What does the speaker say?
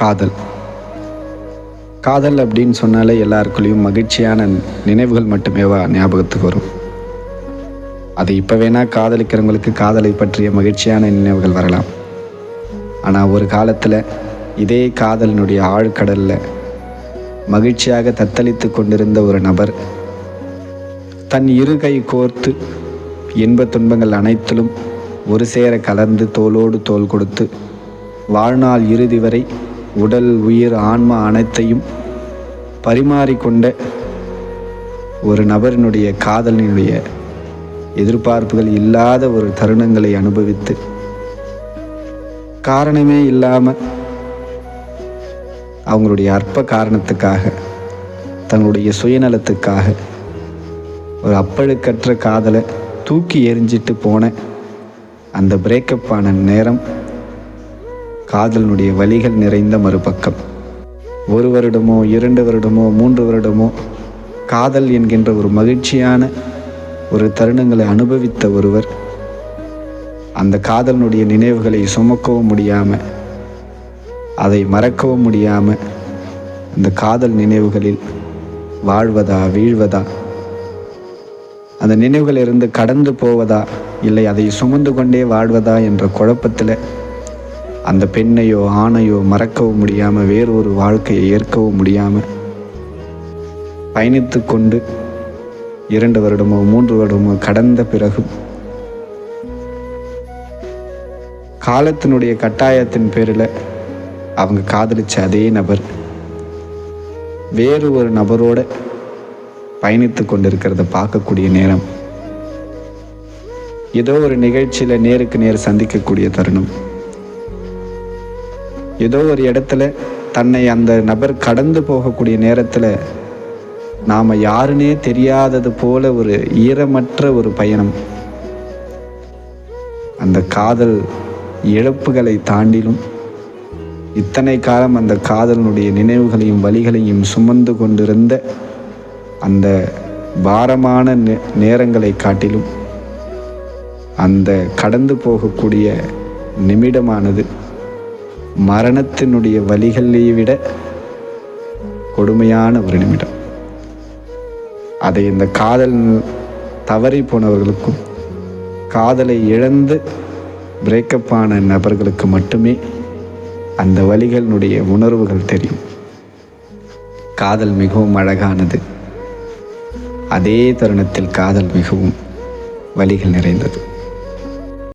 காதல். காதல் அப்படின்னு சொன்னாலே எல்லாருக்குள்ளேயும் மகிழ்ச்சியான நினைவுகள் மட்டுமேவா ஞாபகத்துக்கு வரும். அது இப்போ வேணால் காதலிக்கிறவங்களுக்கு காதலை பற்றிய மகிழ்ச்சியான நினைவுகள் வரலாம். ஆனால் ஒரு காலத்தில் இதே காதலினுடைய ஆழ்கடலில் மகிழ்ச்சியாக தத்தளித்து கொண்டிருந்த ஒரு நபர் தன் இரு கை கோர்த்து இன்ப துன்பங்கள் அனைத்திலும் ஒரு சேர கலந்து தோளோடு தோல் கொடுத்து வாழ்நாள் இறுதி வரை உடல் உயிர் ஆன்மா அனைத்தையும் பரிமாறிக்கொண்ட ஒரு நபரினுடைய காதலினுடைய எதிர்பார்ப்புகள் இல்லாத ஒரு தருணங்களை அனுபவித்து காரணமே இல்லாமல் அவங்களுடைய அற்ப காரணத்துக்காக தங்களுடைய சுயநலத்துக்காக ஒரு அப்பழுக்கற்ற காதலை தூக்கி எறிஞ்சிட்டு போன அந்த பிரேக்கப் ஆன நேரம் காதலனுடைய வழிகள் நிறைந்த மறுபக்கம். ஒரு வருடமோ இரண்டு வருடமோ மூன்று வருடமோ காதல் என்கின்ற ஒரு மகிழ்ச்சியான ஒரு தருணங்களை அனுபவித்த ஒருவர் அந்த காதலினுடைய நினைவுகளை சுமக்கவும் முடியாமல் அதை மறக்கவும் முடியாமல் அந்த காதல் நினைவுகளில் வாழ்வதா வீழ்வதா அந்த நினைவுகளிலிருந்து கடந்து போவதா இல்லை அதை சுமந்து கொண்டே வாழ்வதா என்ற குழப்பத்தில் அந்த பெண்ணையோ ஆணையோ மறக்கவும் முடியாமல் வேறு ஒரு வாழ்க்கையை ஏற்கவும் முடியாமல் பயணித்து கொண்டு இரண்டு வருடமோ மூன்று வருடமோ கடந்த பிறகு காலத்தினுடைய கட்டாயத்தின் பேரில் அவங்க காதலிச்ச அதே நபர் வேறு ஒரு நபரோட பயணித்து கொண்டிருக்கிறத பார்க்கக்கூடிய நேரம். ஏதோ ஒரு நிகழ்ச்சியில் நேருக்கு நேர் சந்திக்கக்கூடிய தருணம். ஏதோ ஒரு இடத்துல தன்னை அந்த நபர் கடந்து போகக்கூடிய நேரத்தில் நாம் யாருன்னே தெரியாதது போல ஒரு ஈரமற்ற ஒரு பயணம். அந்த காதல் இழப்புகளை தாண்டிலும் இத்தனை காலம் அந்த காதலனுடைய நினைவுகளையும் வழிகளையும் சுமந்து கொண்டிருந்த அந்த பாரமான நே- நேரங்களை காட்டிலும் அந்த கடந்து போகக்கூடிய நிமிடமானது மரணத்தினுடைய வழிகளை விட கொடுமையான ஒரு நிமிடம். அதை இந்த காதல் தவறி போனவர்களுக்கும் காதலை இழந்து பிரேக்கப் ஆன நபர்களுக்கு மட்டுமே அந்த வழிகளினுடைய உணர்வுகள் தெரியும். காதல் மிகவும் அழகானது. அதே தருணத்தில் காதல் மிகவும் வழிகள் நிறைந்தது.